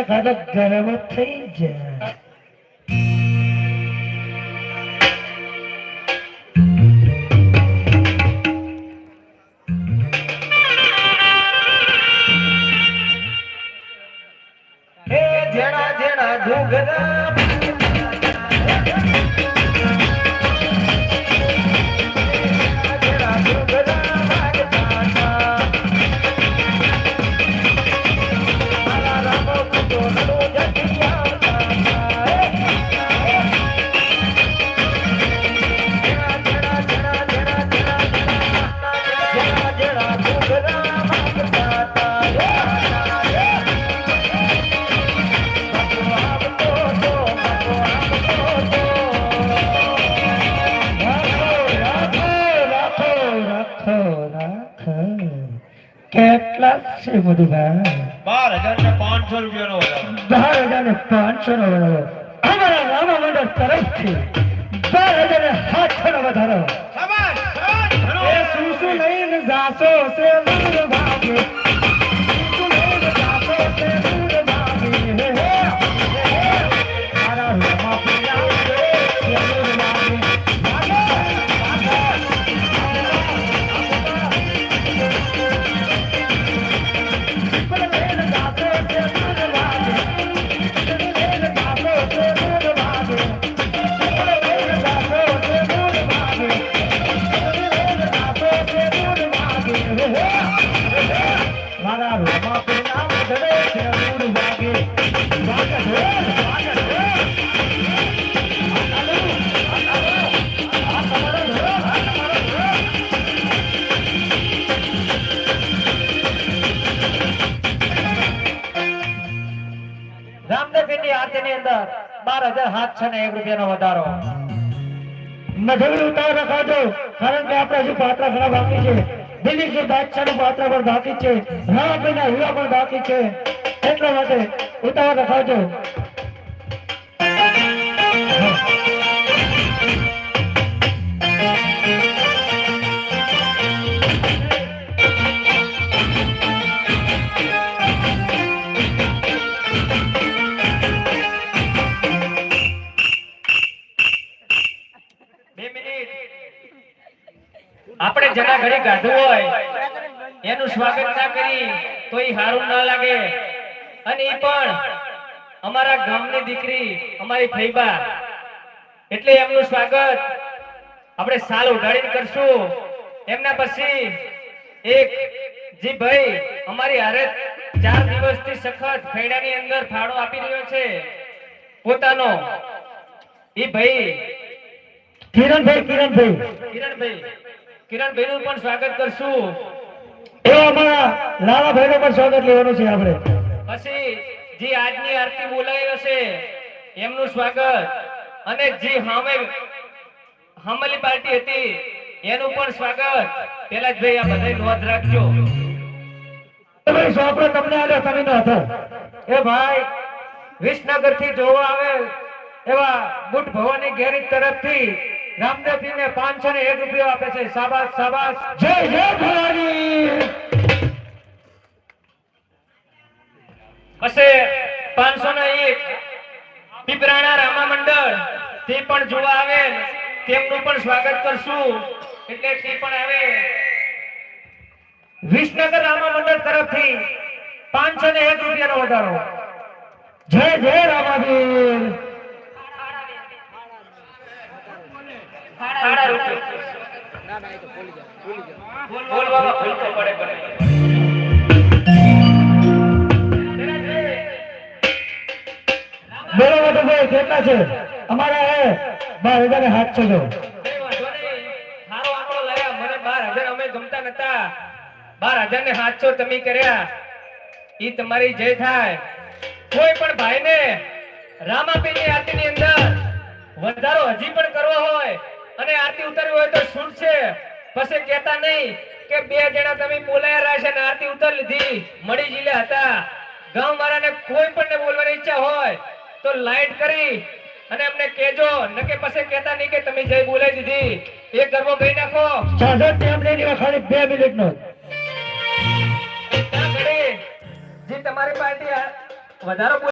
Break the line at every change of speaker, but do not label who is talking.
એખાદો ગરમ થઈ જાય. ઘૂઘરા કેટલા છે બધું
બાર હજાર ને પાંચસો રૂપિયાનો
બાર હજાર ને પાંચસો નો વધારો. અમારા રામા મંડળ તરફથી બાર હજાર ને સાતસો નો વધારો શું શું લઈને જાશો છે મારા રોમા છે છે, છે. આરતીની અંદર બાર હજાર સાતસો ને એક રૂપિયાનો વધારો. નજર ઉતાર રખાજો કારણ કે આપણે હજુ પાત્ર ખરાબ આપી છે. દિલ્હી બાદશાહનું પાત્ર પણ બાકી છે રામાભાઈ ના હુવા પણ બાકી છે. એટલા માટે ઉતાવળ રખાજો
આપણે જરા ઘડી ગાધું હોય એનું સ્વાગત ના કરી તો એ સારું ના લાગે. અને એ પણ અમારા ગામની દીકરી અમારી ફૈબા એટલે એમનું સ્વાગત આપણે સાલ ઉડાડીને કરશું. એમના પછી એક જી ભાઈ અમારી હારે ચાર દિવસથી સખત ખૈડાની અંદર ફાળો આપી રહ્યો છે પોતાનો. એ ભાઈ
કિરણભાઈ કિરણભાઈ.
કિરણભાઈ. કિરણભાઈ નું પણ સ્વાગત કરશું.
એ અમારા લાલાભાઈ નું પણ સ્વાગત લેવાનું છે આપણે.
પછી જે આજની આરતી બોલાવી હશે એમનું સ્વાગત. અને જે હામે હામલી પાર્ટી હતી એનું પણ સ્વાગત. પેલા ભાઈ આ બધાય નોંધ રાખજો.
તમને તમે નો હતો.
એ ભાઈ વિસનગરથી જોવા આવે એવા બુટ ભવાની ગેરેજ તરફથી રામદેવજી પાંચસો ને એક રૂપિયો આપે છે. સાબાસ સાબાસ
જય જય ભવાની
પછી પાંચસો ને એક. પીપરાણા રામા મંડળ, તે પણ જોવા આવે. તેમનું પણ સ્વાગત કરશું. એટલે તે પણ આવે. વિસનગર રામા મંડળ તરફથી પાંચસો ને એક રૂપિયાનો વધારો.
જય જય રામાવીર
સાડા રૂપિયા બોલવામાં ભૂલ તો પડે પડે
બોલો ભાઈ કેટલા છે અમારા હે બાર હજાર હાથ છે જો
કઈ વાંધો નહીં. સારો આંકડો લાયા. મને 12,000 અમે ગમતા નતા. 12,000 ને 700 તમે કર્યા. ઈ તમારી જય થાય. કોઈ પણ ભાઈને રામાપીરની આરતીની અંદર વધારો હજી પણ કરવો હોય અને આરતી ઉતારવી હોય તો શું છે પછી કેતા નહીં કે બે જણા તમે બોલાયા રહ્યા છે અને આરતી ઉતર લીધી. મળી જીલે હતા. ગામ વાળાને કોઈ પણ ને બોલવાની ઈચ્છા હોય તો લાઈટ કરી અને એમને કેજો નકે પછી કેતા નહીં કે તમે જઈ બોલાઈ દીધી. એ ગરબો ગઈ નાખો.
સાધન ટેમ લઈને ખાલી બે મિનિટ નો
જે તમારી પાર્ટી વધારો